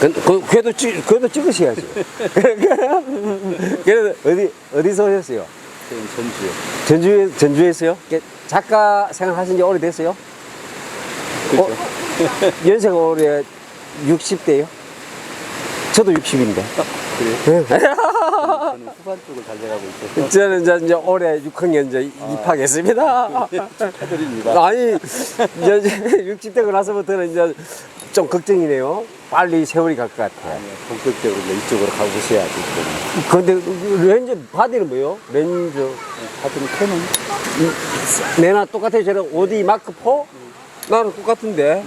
그, 그, 그래도 찍, 그래도 찍으셔야지. 그래도 어디, 어디서 오셨어요? 저는 전주요. 전주에, 전주에서요? 그 작가 생활하신 지 오래됐어요? 그죠? 어? 연세가 올해 60대요? 저도 60인데. 그래요? 저는 후반 쪽을 달려가고 있어서 저는 이제, 이제 올해 6학년 이제 입학했습니다. 축하드립니다. 아니, 이제 60대고 나서부터는 이제 좀 걱정이네요. 빨리 세월이 갈 것. 아니요, 본격적으로 이쪽으로 가보셔야지. 좀. 근데 렌즈 바디는 뭐요? 렌즈 다들 캐논? 내나 똑같아요. 저는 오디 마크 4? 나는 똑같은데.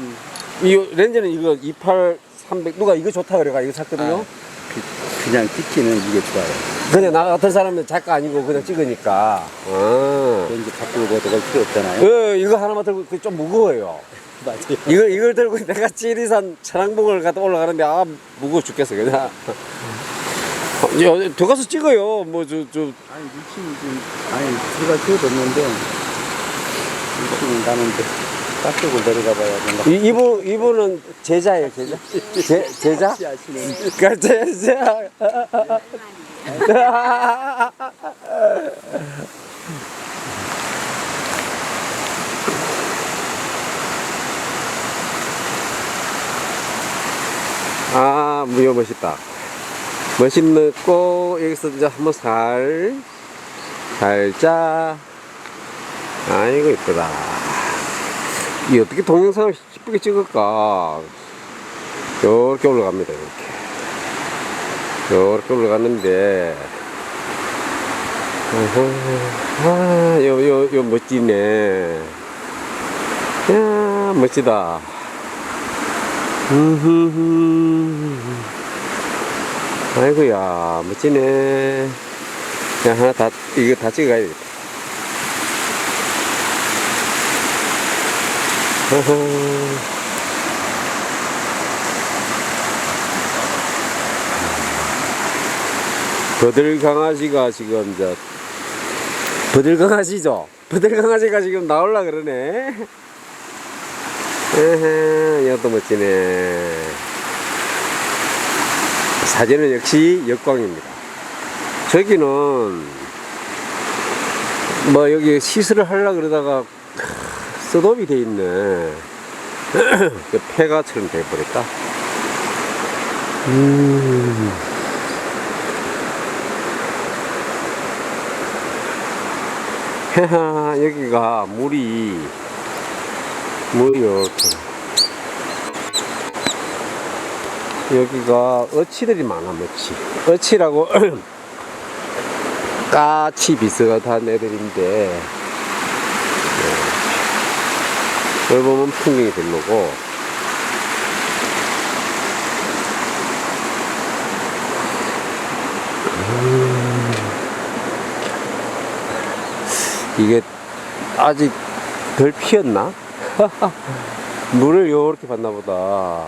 이 렌즈는 이거 28, 300 누가 이거 좋다 그래가 이거 샀거든요. 그, 그냥 찍기는 이게 좋아요. 그냥 나 같은 사람은 작가 아니고 그냥 찍으니까. 아. 렌즈 바꾸고 뭐 그럴 필요 없잖아요. 어, 이거 하나만 들고 그좀 무거워요. 맞아요. 이걸 이걸 들고 내가 지리산 천왕봉을 갔다 올라가는데 아 무거워 죽겠어 그냥. 어, 이제 더 가서 찍어요. 뭐 저 저 아니, 미친이 좀, 아니, 들어갈 필요도 없는데, 미친은 가는데, 깍두고 내려가 봐야 뭔가. 이, 이분 이분은 제자예요 제자. 제 제자? 같이 하시는. 그 제자. 아, 무여 멋있다. 멋있고, 여기서 이제 한번 살, 살짝. 아이고, 이쁘다. 이 어떻게 동영상을 이쁘게 찍을까? 이렇게 올라갑니다, 이렇게. 이렇게 올라갔는데, 아하, 아, 요, 요, 요 멋지네. 야, 멋지다. 음흠흠. 아이고야, 멋지네. 야, 하나 다, 이거 다 찍어가야겠다. 어허. 버들 강아지가 지금 저 버들 강아지죠? 버들 강아지가 지금 나올라 그러네. 에헤, 이것도 멋지네. 사진은 역시 역광입니다. 저기는 뭐 여기 시술을 하려 그러다가 셋업이 돼 있네. 그 폐가처럼 돼버렸다. 음. 헤하, 여기가 물이, 이렇게. 여기가 어치들이 많아, 어치. 어치라고, 까치 비슷한 애들인데, 여기 보면 풍경이 별로고, 이게 아직 덜 피었나? 물을 요렇게 받나 보다.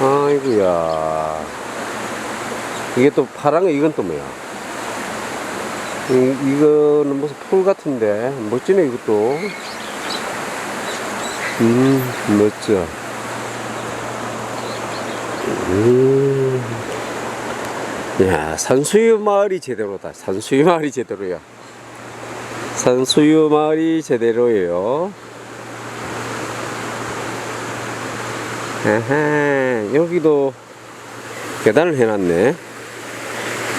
아이고야. 이게 또 파란 거, 이건 또 뭐야? 이, 이거는 무슨 풀 같은데. 멋지네, 이것도. 음, 멋져. 음. 야, 산수유 마을이 제대로다. 산수유 마을이 제대로야. 산수유 마을이 제대로예요. 아하, 여기도 계단을 해놨네.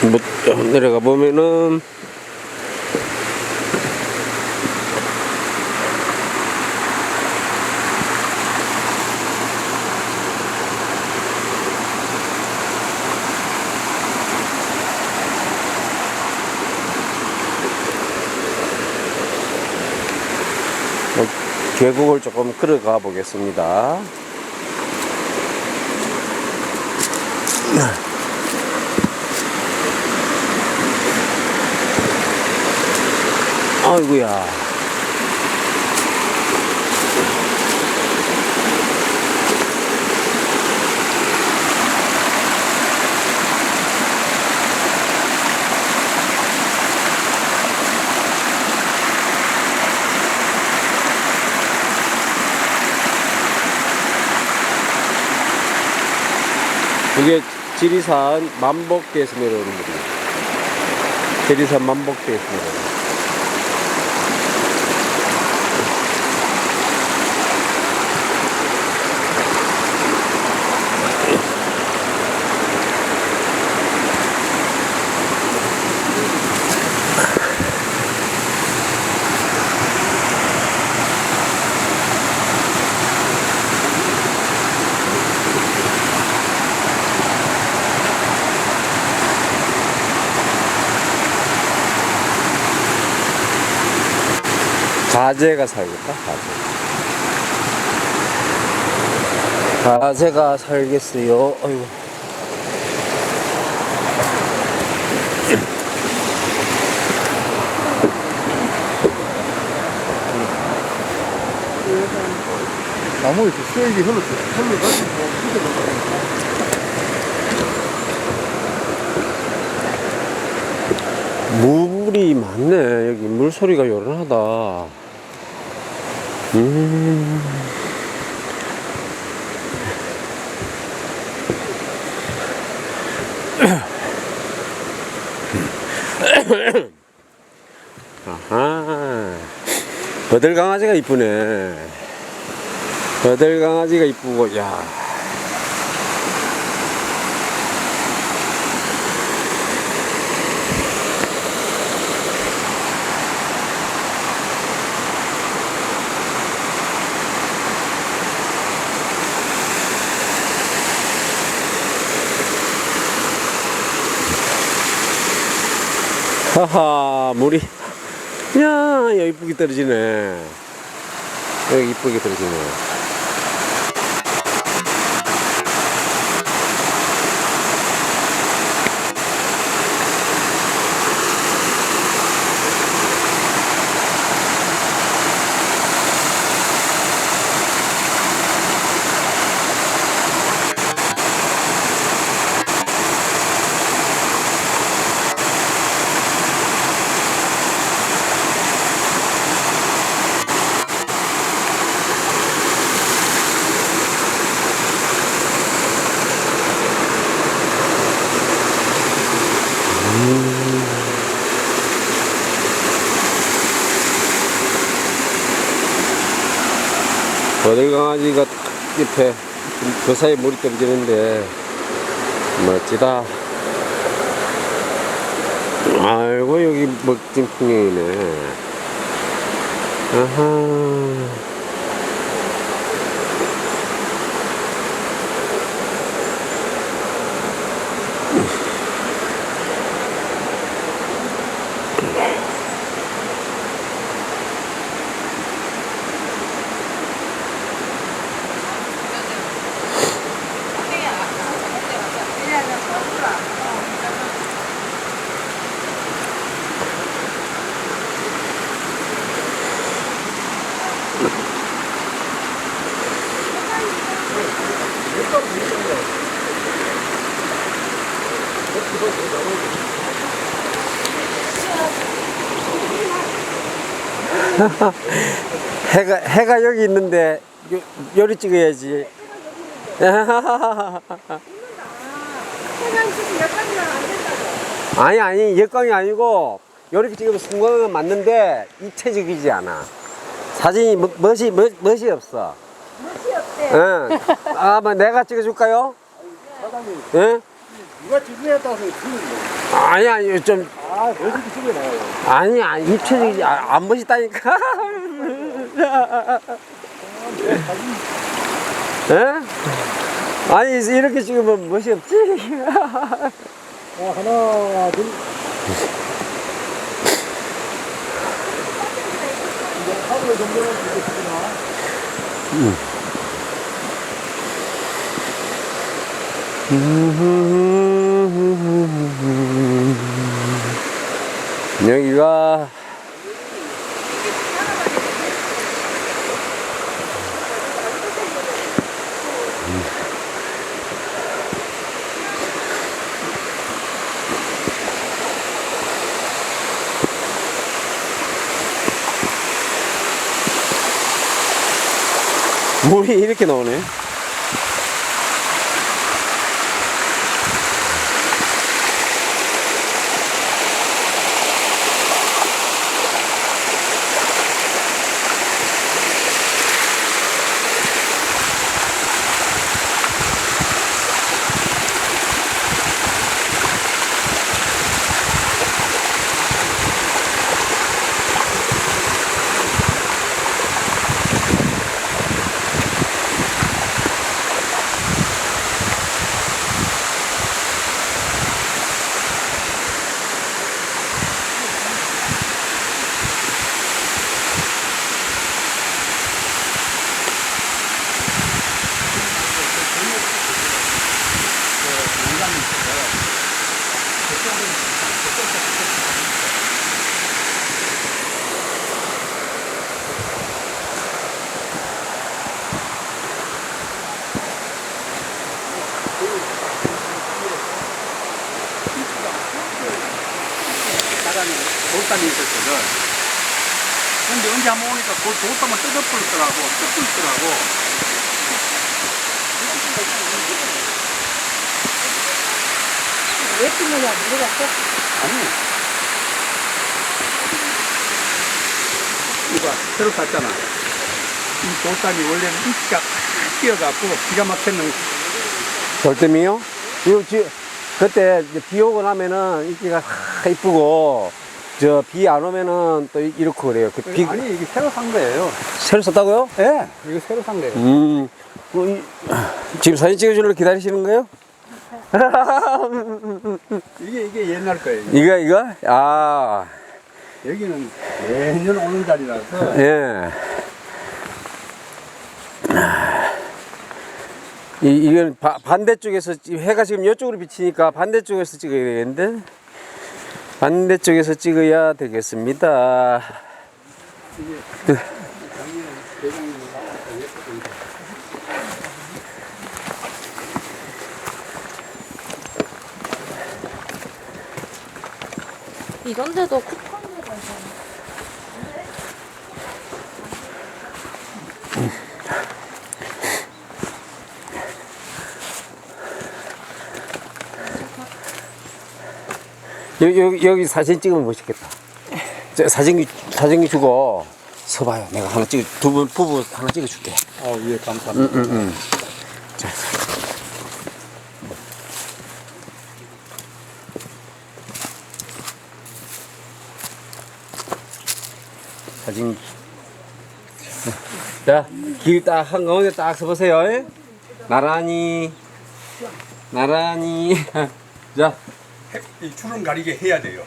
뭐, 내려가 보면은, 뭐, 계곡을 조금 걸어가 보겠습니다. 아이고야. 지리산 만복대에서 내려오는 물입니다. 지리산 만복대에서 내려오는. 가재가 살겠다, 가재. 가재가 살겠어요. 어이구. 나무 이렇게 수액이 흘렀어. 흘러가지고. 물이 많네. 여기 물소리가 요란하다. 음. 아하. 버들 강아지가 이쁘네. 버들 강아지가 이쁘고, 야. 하하, 물이. 야, 이쁘게 떨어지네. 여기 이쁘게 떨어지네. 버들 강아지가 옆에 그 사이에 물이 떨어지는데 멋지다. 아이고 여기 멋진 풍경이네. 아하. 해가 해가 여기 있는데 요, 요리 찍어야지. 아니 아니 역광이 아니고 요렇게 찍으면 성광은 맞는데 입체적이지 않아. 사진이 멋- 멋이 멋, 멋이 없어. 멋이 없대. 응. 아, 뭐 내가 찍어줄까요? 사장님, 예? 누가 찍느냐에 따라서 틀린데. 아니 아니 좀 아, 멋있게 찍어놔요. 아니 아니 입체적이지 아, 안 멋있다니까. 예? 아니 이렇게 찍으면 멋이 없지. 자, 하나, 둘. 이제 하루에 정도는 찍겠구나. 여기가 물이 이렇게 나오네. 바람이 돌담이 있었거든. 근데 언제 한번 오니까 그 돌담을 뜯어버렸더라고. 뜯고 있더라고. 왜 끊느냐 물어봤어? 아니. 이거 새로 샀잖아. 이 돌담이 원래는 인기가 확 뛰어갖고 기가 막혔는 절대미요? 이거 지, 그때 비 오고 나면은 하 이쁘고 저 비 안 오면은 또 이- 이렇고 그래요. 그 비, 아니 이게 새로 산 거예요. 새로 썼다고요? 예, 네, 이거 새로 산 거예요. 음, 뭐 이- 지금 사진 찍어주려고 기다리시는 거예요? 이게 이게 옛날 거예요. 이거 이거? 아, 여기는 매년 오는 자리라서 예. 이, 이건 바, 반대쪽에서 찌- 해가 지금 이쪽으로 비치니까 반대쪽에서 찍어야 되겠는데 반대쪽에서 찍어야 되겠습니다. 그- 이런데도 쿠팡으로 여기, 여기, 여기 사진 찍으면 멋있겠다. 저 사진기, 사진기 주고 서봐요. 내가 하나 찍어, 두 분, 부부 하나 찍어줄게. 어, 예, 감사합니다. 응, 응, 응. 자. 사진. 자, 길 딱 한가운데 딱 서보세요. 예? 나란히. 나란히. 자, 이 주름 가리게 해야 돼요.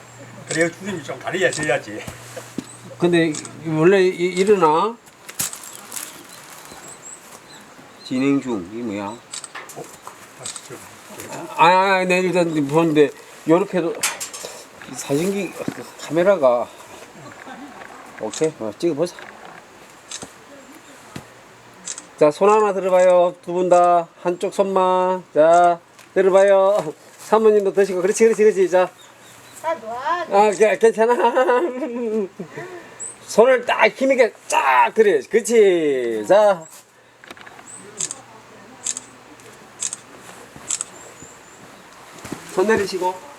그래야 주름이 좀 가려져야지. 근데 원래 이- 일어나? 진행 중. 이게 뭐야? 아, 아, 내 일단 보는데 요렇게도 이 사진기 카메라가 오케이, 어, 찍어보자. 자, 손 하나 들어봐요. 두 분 다 한쪽 손만. 자, 들어봐요. 사모님도 드시고, 그렇지, 그렇지, 그렇지. 자, 나 놔. 아, 게- 괜찮아. 손을 딱 힘있게 쫙 들여야지. 그렇지. 자. 손 내리시고.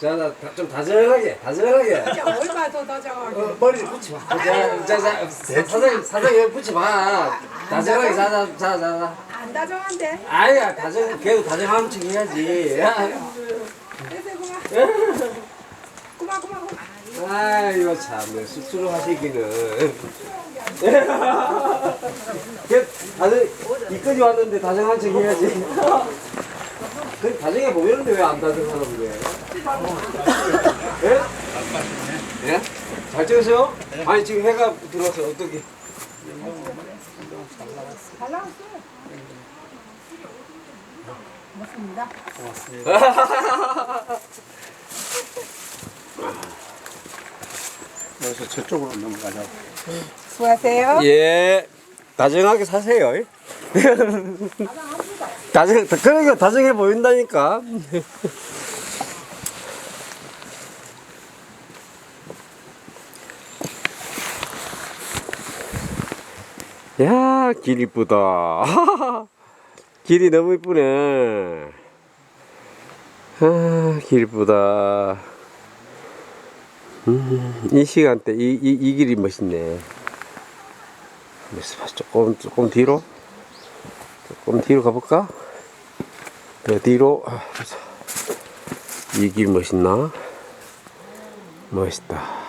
자, 나, 다- 좀 다정하게, 다정하게. 얼마 더 다정하게. 어, 머리 좀 마. 자, 자, 자, 사장님, 사장님 여기 마. 다정하게, 자, 자, 자, 자. 자. 안 다정한데? 아야, 다정, 걔도 다정한 척 해야지. 그만. 그만 그만 그만. 아이고 참네 쑥스러 하시기는 그 다들 이까지 왔는데 다정한 척 해야지 그 다정해 보이는데 왜 안 다정하는 거예요? 예? 예? 잘 찍으세요? 아니 지금 해가 들어와서 어떻게 잘 나왔어. 고맙습니다. 여기서 저쪽으로 넘어가자고. 수고하세요. 예 다정하게 사세요 예? 다정 그러니까 다정해 보인다니까 야, 길 이쁘다. 길이 너무 이쁘네. 아, 길 이쁘다. 음, 이 시간대, 이, 이, 이 길이 멋있네. 조금, 조금 뒤로? 조금 뒤로 가볼까? 더 뒤로. 아, 이길 멋있나? 멋있다.